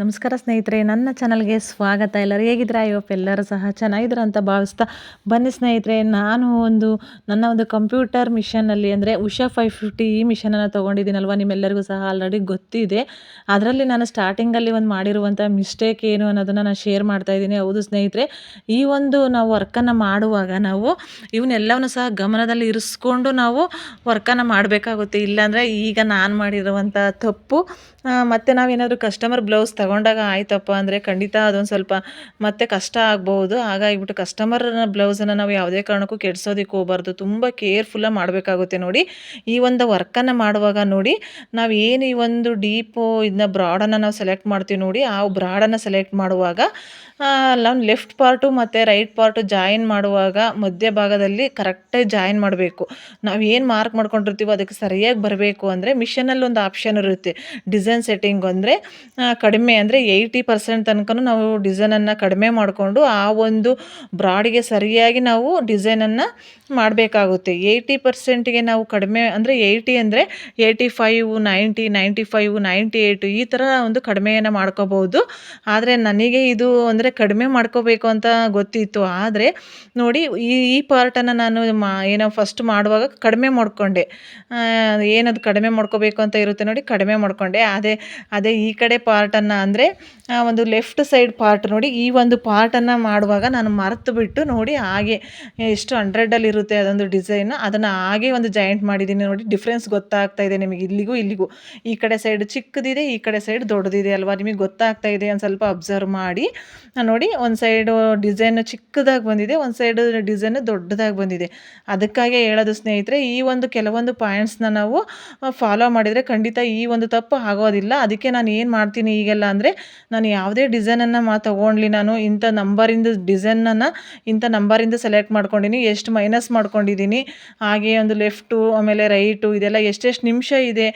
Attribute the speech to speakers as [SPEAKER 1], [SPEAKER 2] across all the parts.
[SPEAKER 1] ನಮಸ್ಕಾರ ಸ್ನೇಹಿತರೆ, ನನ್ನ ಚಾನಲ್ಗೆ ಸ್ವಾಗತ. ಎಲ್ಲರೂ ಹೇಗಿದ್ರೆ ಅಯ್ಯಪ್ಪ ಎಲ್ಲರೂ ಸಹ ಚೆನ್ನಾಗಿದ್ರು ಅಂತ ಭಾವಿಸ್ತಾ ಬನ್ನಿ ಸ್ನೇಹಿತರೆ. ನಾನು ಒಂದು, ನನ್ನ ಒಂದು ಕಂಪ್ಯೂಟರ್ ಮಿಷನಲ್ಲಿ ಅಂದರೆ ಉಷಾ ಫೈವ್ ಫಿಫ್ಟಿ ಈ ಮಿಷನನ್ನು ತೊಗೊಂಡಿದ್ದೀನಲ್ವ? ನಿಮ್ಮೆಲ್ಲರಿಗೂ ಸಹ ಆಲ್ರೆಡಿ ಗೊತ್ತಿದೆ. ಅದರಲ್ಲಿ ನಾನು ಸ್ಟಾರ್ಟಿಂಗಲ್ಲಿ ಒಂದು ಮಾಡಿರುವಂಥ ಮಿಸ್ಟೇಕ್ ಏನು ಅನ್ನೋದನ್ನು ನಾನು ಶೇರ್ ಮಾಡ್ತಾ ಇದ್ದೀನಿ. ಹೌದು ಸ್ನೇಹಿತರೆ, ಈ ಒಂದು ನಾವು ವರ್ಕನ್ನು ಮಾಡುವಾಗ ನಾವು ಇವನ್ನೆಲ್ಲವನ್ನು ಸಹ ಗಮನದಲ್ಲಿ ಇರಿಸ್ಕೊಂಡು ನಾವು ವರ್ಕನ್ನು ಮಾಡಬೇಕಾಗುತ್ತೆ. ಇಲ್ಲಾಂದರೆ ಈಗ ನಾನು ಮಾಡಿರುವಂಥ ತಪ್ಪು ಮತ್ತು ನಾವೇನಾದರೂ ಕಸ್ಟಮರ್ ಬ್ಲೌಸ್ ತಗೊಂಡಾಗ ಆಯ್ತಪ್ಪ ಅಂದರೆ ಖಂಡಿತ ಅದೊಂದು ಸ್ವಲ್ಪ ಮತ್ತೆ ಕಷ್ಟ ಆಗ್ಬೋದು ಹಾಗಾಗಿಬಿಟ್ಟು ಕಸ್ಟಮರ್ ಬ್ಲೌಸನ್ನು ನಾವು ಯಾವುದೇ ಕಾರಣಕ್ಕೂ ಕೆಡಿಸೋದಕ್ಕೆ ಹೋಗ್ಬಾರ್ದು. ತುಂಬ ಕೇರ್ಫುಲ್ಲಾಗಿ ಮಾಡಬೇಕಾಗುತ್ತೆ ನೋಡಿ. ಈ ಒಂದು ವರ್ಕನ್ನು ಮಾಡುವಾಗ ನೋಡಿ, ನಾವು ಏನು ಈ ಒಂದು ಡೀಪು ಇದನ್ನ ಬ್ರಾಡನ್ನು ನಾವು ಸೆಲೆಕ್ಟ್ ಮಾಡ್ತೀವಿ ನೋಡಿ, ಆ ಬ್ರಾಡನ್ನು ಸೆಲೆಕ್ಟ್ ಮಾಡುವಾಗ ನಾವು ಲೆಫ್ಟ್ ಪಾರ್ಟು ಮತ್ತು ರೈಟ್ ಪಾರ್ಟು ಜಾಯಿನ್ ಮಾಡುವಾಗ ಮಧ್ಯ ಭಾಗದಲ್ಲಿ ಕರೆಕ್ಟಾಗಿ ಜಾಯಿನ್ ಮಾಡಬೇಕು. ನಾವು ಏನು ಮಾರ್ಕ್ ಮಾಡ್ಕೊಂಡಿರ್ತೀವೋ ಅದಕ್ಕೆ ಸರಿಯಾಗಿ ಬರಬೇಕು ಅಂದರೆ ಮಿಷನಲ್ಲಿ ಒಂದು ಆಪ್ಷನ್ ಇರುತ್ತೆ. ಡಿಸೈನ್ ಸೆಟ್ಟಿಂಗ್ ಅಂದರೆ ಕಡಿಮೆ ಅಂದರೆ ಏಯ್ಟಿ ಪರ್ಸೆಂಟ್ ತನಕನೂ ನಾವು ಡಿಸೈನನ್ನು ಕಡಿಮೆ ಮಾಡಿಕೊಂಡು ಆ ಒಂದು ಬ್ರಾಡಿಗೆ ಸರಿಯಾಗಿ ನಾವು ಡಿಸೈನನ್ನು ಮಾಡಬೇಕಾಗುತ್ತೆ. ಏಯ್ಟಿ ಪರ್ಸೆಂಟಿಗೆ ನಾವು ಕಡಿಮೆ ಅಂದರೆ ಏಯ್ಟಿ ಅಂದರೆ eighty five ninety ninety five ninety eight ಈ ಥರ ಒಂದು ಕಡಿಮೆಯನ್ನು ಮಾಡ್ಕೋಬೋದು ಆದರೆ ನನಗೆ ಇದು ಅಂದರೆ ಕಡಿಮೆ ಮಾಡ್ಕೋಬೇಕು ಅಂತ ಗೊತ್ತಿತ್ತು. ಆದರೆ ನೋಡಿ ಈ ಈ ಪಾರ್ಟನ್ನು ನಾನು ಮಾ, ಏನೋ ಫಸ್ಟ್ ಮಾಡುವಾಗ ಕಡಿಮೆ ಮಾಡಿಕೊಂಡೆ. ಏನದು ಕಡಿಮೆ ಮಾಡ್ಕೋಬೇಕು ಅಂತ ಇರುತ್ತೆ ನೋಡಿ ಕಡಿಮೆ ಮಾಡಿಕೊಂಡೆ. ಅದೇ ಅದೇ ಈ ಕಡೆ ಪಾರ್ಟನ್ನು ಅಂದರೆ ಒಂದು ಲೆಫ್ಟ್ ಸೈಡ್ ಪಾರ್ಟ್ ನೋಡಿ, ಈ ಒಂದು ಪಾರ್ಟನ್ನು ಮಾಡುವಾಗ ನಾನು ಮರೆತು ಬಿಟ್ಟು ನೋಡಿ ಹಾಗೆ ಎಷ್ಟು ಹಂಡ್ರೆಡಲ್ಲಿ ಇರುತ್ತೆ ಅದೊಂದು ಡಿಸೈನ್ ಅದನ್ನು ಹಾಗೆ ಒಂದು ಜಾಯಿಂಟ್ ಮಾಡಿದ್ದೀನಿ ನೋಡಿ ಡಿಫ್ರೆನ್ಸ್ ಗೊತ್ತಾಗ್ತಾ ಇದೆ ನಿಮಗೆ ಇಲ್ಲಿಗೂ ಇಲ್ಲಿಗೂ. ಈ ಕಡೆ ಸೈಡ್ ಚಿಕ್ಕದಿದೆ, ಈ ಕಡೆ ಸೈಡ್ ದೊಡ್ಡದಿದೆ ಅಲ್ವಾ? ನಿಮಗೆ ಗೊತ್ತಾಗ್ತಾ ಇದೆ ಒಂದು ಸ್ವಲ್ಪ ಅಬ್ಸರ್ವ್ ಮಾಡಿ ನೋಡಿ ಒಂದು ಸೈಡು ಡಿಸೈನ್ ಚಿಕ್ಕದಾಗಿ ಬಂದಿದೆ, ಒಂದು ಸೈಡ್ ಡಿಸೈನ್ ದೊಡ್ಡದಾಗಿ ಬಂದಿದೆ. ಅದಕ್ಕಾಗಿ ಹೇಳೋದು ಸ್ನೇಹಿತರೆ, ಈ ಒಂದು ಕೆಲವೊಂದು ಪಾಯಿಂಟ್ಸ್ನ ನಾವು ಫಾಲೋ ಮಾಡಿದರೆ ಖಂಡಿತ ಈ ಒಂದು ತಪ್ಪು ಆಗೋದಿಲ್ಲ. ಅದಕ್ಕೆ ನಾನು ಏನು ಮಾಡ್ತೀನಿ ಈಗೆಲ್ಲ ಅಂದರೆ ನಾನು ಯಾವುದೇ ಡಿಸೈನನ್ನು ಮಾ ತೊಗೊಂಡ್ಲಿ ನಾನು ಇಂಥ ನಂಬರಿಂದ ಡಿಸೈನನ್ನು ಇಂಥ ನಂಬರಿಂದ ಸೆಲೆಕ್ಟ್ ಮಾಡ್ಕೊಂಡಿನಿ, ಎಷ್ಟು ಮೈನಸ್ ಮಾಡ್ಕೊಂಡಿದ್ದೀನಿ ಹಾಗೆ ಒಂದು ಲೆಫ್ಟು ಆಮೇಲೆ ರೈಟು ಇದೆಲ್ಲ ಎಷ್ಟೆಷ್ಟು ನಿಮಿಷ ಇದೆ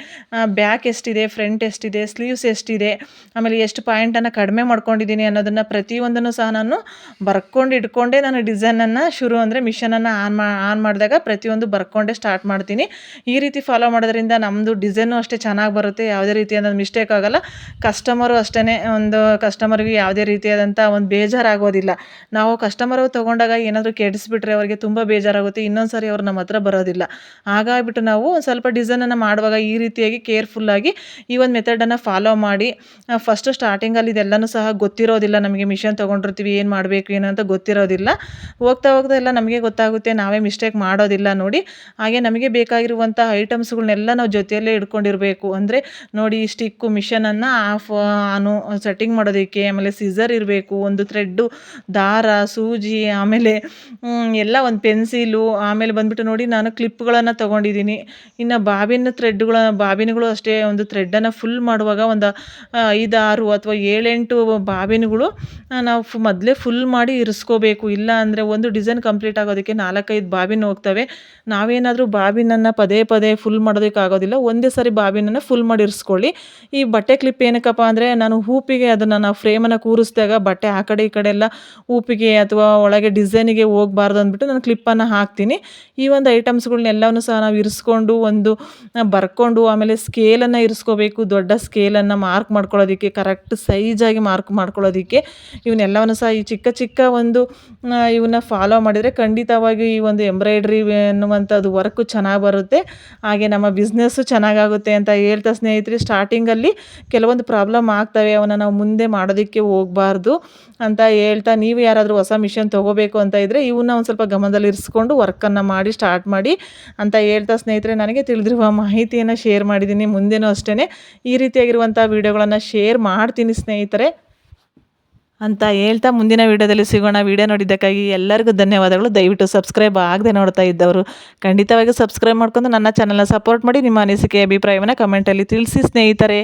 [SPEAKER 1] ಬ್ಯಾಕ್ ಎಷ್ಟಿದೆ ಫ್ರಂಟ್ ಎಷ್ಟಿದೆ ಸ್ಲೀವ್ಸ್ ಎಷ್ಟಿದೆ, ಆಮೇಲೆ ಎಷ್ಟು ಪಾಯಿಂಟನ್ನು ಕಡಿಮೆ ಮಾಡ್ಕೊಂಡಿದ್ದೀನಿ ಅನ್ನೋದನ್ನು ಪ್ರತಿಯೊಂದನ್ನು ಸಹ ನಾನು ಬರ್ಕೊಂಡು ಇಟ್ಕೊಂಡೇ ನಾನು ಡಿಸೈನನ್ನು ಶುರು ಅಂದರೆ ಮಿಷನನ್ನು ಆನ್ ಮಾ ಆನ್ ಮಾಡಿದಾಗ ಪ್ರತಿಯೊಂದು ಬರ್ಕೊಂಡೆ ಸ್ಟಾರ್ಟ್ ಮಾಡ್ತೀನಿ. ಈ ರೀತಿ ಫಾಲೋ ಮಾಡೋದ್ರಿಂದ ನಮ್ಮದು ಡಿಸೈನು ಅಷ್ಟೇ ಚೆನ್ನಾಗಿ ಬರುತ್ತೆ, ಯಾವುದೇ ರೀತಿಯಾದ ಮಿಸ್ಟೇಕ್ ಆಗೋಲ್ಲ. ಕಸ್ಟಮರು ಅಷ್ಟೇ ಒಂದು ಕಸ್ಟಮರ್ಗೆ ಯಾವುದೇ ರೀತಿಯಾದಂಥ ಒಂದು ಬೇಜಾರಾಗೋದಿಲ್ಲ. ನಾವು ಕಸ್ಟಮರು ತೊಗೊಂಡಾಗ ಏನಾದರೂ ಕೆಡಿಸ್ಬಿಟ್ರೆ ಅವರಿಗೆ ತುಂಬ ಬೇಜಾರಾಗುತ್ತೆ ಇನ್ನೊಂದು ಸಾರಿ ಅವ್ರು ನಮ್ಮ ಹತ್ರ ಬರೋದಿಲ್ಲ. ಹಾಗಾಗಿಬಿಟ್ಟು ನಾವು ಸ್ವಲ್ಪ ಡಿಸೈನನ್ನು ಮಾಡುವಾಗ ಈ ರೀತಿಯಾಗಿ ಕೇರ್ಫುಲ್ಲಾಗಿ ಈ ಒಂದು ಮೆಥಡನ್ನು ಫಾಲೋ ಮಾಡಿ ಫಸ್ಟು ಸ್ಟಾರ್ಟಿಂಗಲ್ಲಿ ಇದೆಲ್ಲನೂ ಸಹ ಗೊತ್ತಿರೋದಿಲ್ಲ ನಮಗೆ ಮಿಷನ್ ತೊಗೊಂಡಿರ್ತೀವಿ, ಏನು ಮಾಡಬೇಕು, ಏನು ಅಂತ ಗೊತ್ತಿರೋದಿಲ್ಲ. ಹೋಗ್ತಾ ಹೋಗ್ತಾ ಎಲ್ಲ ನಮಗೆ ಗೊತ್ತಾಗುತ್ತೆ, ನಾವೇ ಮಿಸ್ಟೇಕ್ ಮಾಡೋದಿಲ್ಲ ನೋಡಿ. ಹಾಗೆ ನಮಗೆ ಬೇಕಾಗಿರುವಂಥ ಐಟಮ್ಸ್ಗಳನ್ನೆಲ್ಲ ನಾವು ಜೊತೆಯಲ್ಲೇ ಇಟ್ಕೊಂಡಿರಬೇಕು. ಅಂದರೆ ನೋಡಿ ಈ ಸ್ಟಿಕ್ಕು ಮಿಷನನ್ನು ಆಫ್ ಆನು ಸೆಟ್ಟಿಂಗ್ ಮಾಡೋದಕ್ಕೆ, ಆಮೇಲೆ ಸಿಝರ್ ಇರಬೇಕು, ಒಂದು ಥ್ರೆಡ್ಡು ದಾರ, ಸೂಜಿ, ಆಮೇಲೆ ಎಲ್ಲ ಒಂದು ಪೆನ್ಸಿಲು ಆಮೇಲೆ ಬಂದುಬಿಟ್ಟು ನೋಡಿ ನಾನು ಕ್ಲಿಪ್ಗಳನ್ನು ತೊಗೊಂಡಿದ್ದೀನಿ. ಇನ್ನು ಬಾಬಿನ ಥ್ರೆಡ್ಗಳ ಬಾಬಿನ್ಗಳು ಅಷ್ಟೇ, ಒಂದು ಥ್ರೆಡ್ಡನ್ನು ಫುಲ್ ಮಾಡುವಾಗ ಒಂದು ಐದಾರು ಅಥವಾ ಏಳೆಂಟು ಬಾಬಿನ್ಗಳು ನಾವು ಫು, ಮೊದಲೇ ಫುಲ್ ಮಾಡಿ ಇರಿಸ್ಕೋಬೇಕು. ಇಲ್ಲ ಅಂದರೆ ಒಂದು ಡಿಸೈನ್ ಕಂಪ್ಲೀಟ್ ಆಗೋದಕ್ಕೆ ನಾಲ್ಕೈದು ಬಾಬಿನ್ ಹೋಗ್ತವೆ. ನಾವೇನಾದರೂ ಬಾಬಿನನ್ನು ಪದೇ ಪದೇ ಫುಲ್ ಮಾಡೋದಕ್ಕೆ ಆಗೋದಿಲ್ಲ ಒಂದೇ ಸಾರಿ ಬಾಬಿನನ್ನು ಫುಲ್ ಮಾಡಿ ಇರಿಸ್ಕೊಳ್ಳಿ. ಈ ಬಟ್ಟೆ ಕ್ಲಿಪ್ ಏನಕ್ಕಪ್ಪ ಅಂದರೆ ನಾನು ಹೂಪಿಗೆ ಅದನ್ನು ನಾವು ಫ್ರೇಮನ್ನು ಕೂರಿಸಿದಾಗ ಬಟ್ಟೆ ಆ ಕಡೆ ಈ ಕಡೆ ಎಲ್ಲ ಹೂಪಿಗೆ ಅಥವಾ ಒಳಗೆ ಡಿಸೈನಿಗೆ ಹೋಗ್ಬಾರ್ದು ಅಂದ್ಬಿಟ್ಟು ನಾನು ಕ್ಲಿಪ್ಪನ್ನು ಹಾಕ್ತೀನಿ. ಈ ಒಂದು ಐಟಮ್ಸ್ಗಳ್ನೆಲ್ಲವೂ ಸಹ ನಾವು ಇರಿಸ್ಕೊಂಡು ಒಂದು ಬರ್ಕೊಂಡು ಆಮೇಲೆ ಸ್ಕೇಲನ್ನು ಇರಿಸ್ಕೋಬೇಕು, ದೊಡ್ಡ ಸ್ಕೇಲನ್ನು ಮಾರ್ಕ್ ಮಾಡ್ಕೊಳ್ಳೋದಕ್ಕೆ ಕರೆಕ್ಟ್ ಸೈಜಾಗಿ ಮಾರ್ಕ್ ಮಾಡ್ಕೊಳ್ಳೋದಕ್ಕೆ. ಇವನ್ನೆಲ್ಲವನ್ನು ಸಹ ಈ ಚಿಕ್ಕ ಚಿಕ್ಕ ಒಂದು ಇವನ್ನ ಫಾಲೋ ಮಾಡಿದರೆ ಖಂಡಿತವಾಗಿ ಈ ಒಂದು ಎಂಬ್ರಾಯ್ಡ್ರಿ ಅನ್ನುವಂಥದ್ದು ವರ್ಕು ಚೆನ್ನಾಗಿ ಬರುತ್ತೆ. ಹಾಗೆ ನಮ್ಮ ಬಿಸ್ನೆಸ್ಸು ಚೆನ್ನಾಗಾಗುತ್ತೆ ಅಂತ ಹೇಳ್ತಾ ಸ್ನೇಹಿತರೆ ಸ್ಟಾರ್ಟಿಂಗಲ್ಲಿ ಕೆಲವೊಂದು ಪ್ರಾಬ್ಲಮ್ ಆಗ್ತವೆ ಅವನ್ನ ನಾವು ಮುಂದೆ ಮಾಡೋದಕ್ಕೆ ಹೋಗಬಾರ್ದು ಅಂತ ಹೇಳ್ತಾ, ನೀವು ಯಾರಾದರೂ ಹೊಸ ಮಿಷನ್ ತೊಗೋಬೇಕು ಅಂತ ಇದ್ದರೆ ಇವನ್ನ ಒಂದು ಸ್ವಲ್ಪ ಗಮನದಲ್ಲಿ ಇರಿಸ್ಕೊಂಡು ವರ್ಕನ್ನು ಮಾಡಿ ಸ್ಟಾರ್ಟ್ ಮಾಡಿ ಅಂತ ಹೇಳ್ತಾ ಸ್ನೇಹಿತರೆ, ನನಗೆ ತಿಳಿದಿರುವ ಮಾಹಿತಿಯನ್ನು ಶೇರ್ ಮಾಡಿದ್ದೀನಿ ಮುಂದೆನೂ ಅಷ್ಟೇ ಈ ರೀತಿಯಾಗಿರುವಂಥ ವೀಡಿಯೋಗಳನ್ನು ಶೇರ್ ಮಾಡ್ತೀನಿ ಸ್ನೇಹಿತರೆ ಅಂತ ಹೇಳ್ತಾ, ಮುಂದಿನ ವೀಡಿಯೋದಲ್ಲಿ ಸಿಗೋಣ. ವೀಡಿಯೋ ನೋಡಿದ್ದಕ್ಕಾಗಿ ಎಲ್ಲರಿಗೂ ಧನ್ಯವಾದಗಳು. ದಯವಿಟ್ಟು ಸಬ್ಸ್ಕ್ರೈಬ್ ಆಗದೆ ನೋಡ್ತಾ ಇದ್ದವರು, ಖಂಡಿತವಾಗಿ ಸಬ್ಸ್ಕ್ರೈಬ್ ಮಾಡ್ಕೊಂಡು ನನ್ನ ಚಾನಲ್ನ ಸಪೋರ್ಟ್ ಮಾಡಿ. ನಿಮ್ಮ ಅನಿಸಿಕೆ, ಅಭಿಪ್ರಾಯವನ್ನು ಕಮೆಂಟಲ್ಲಿ ತಿಳಿಸಿ ಸ್ನೇಹಿತರೆ.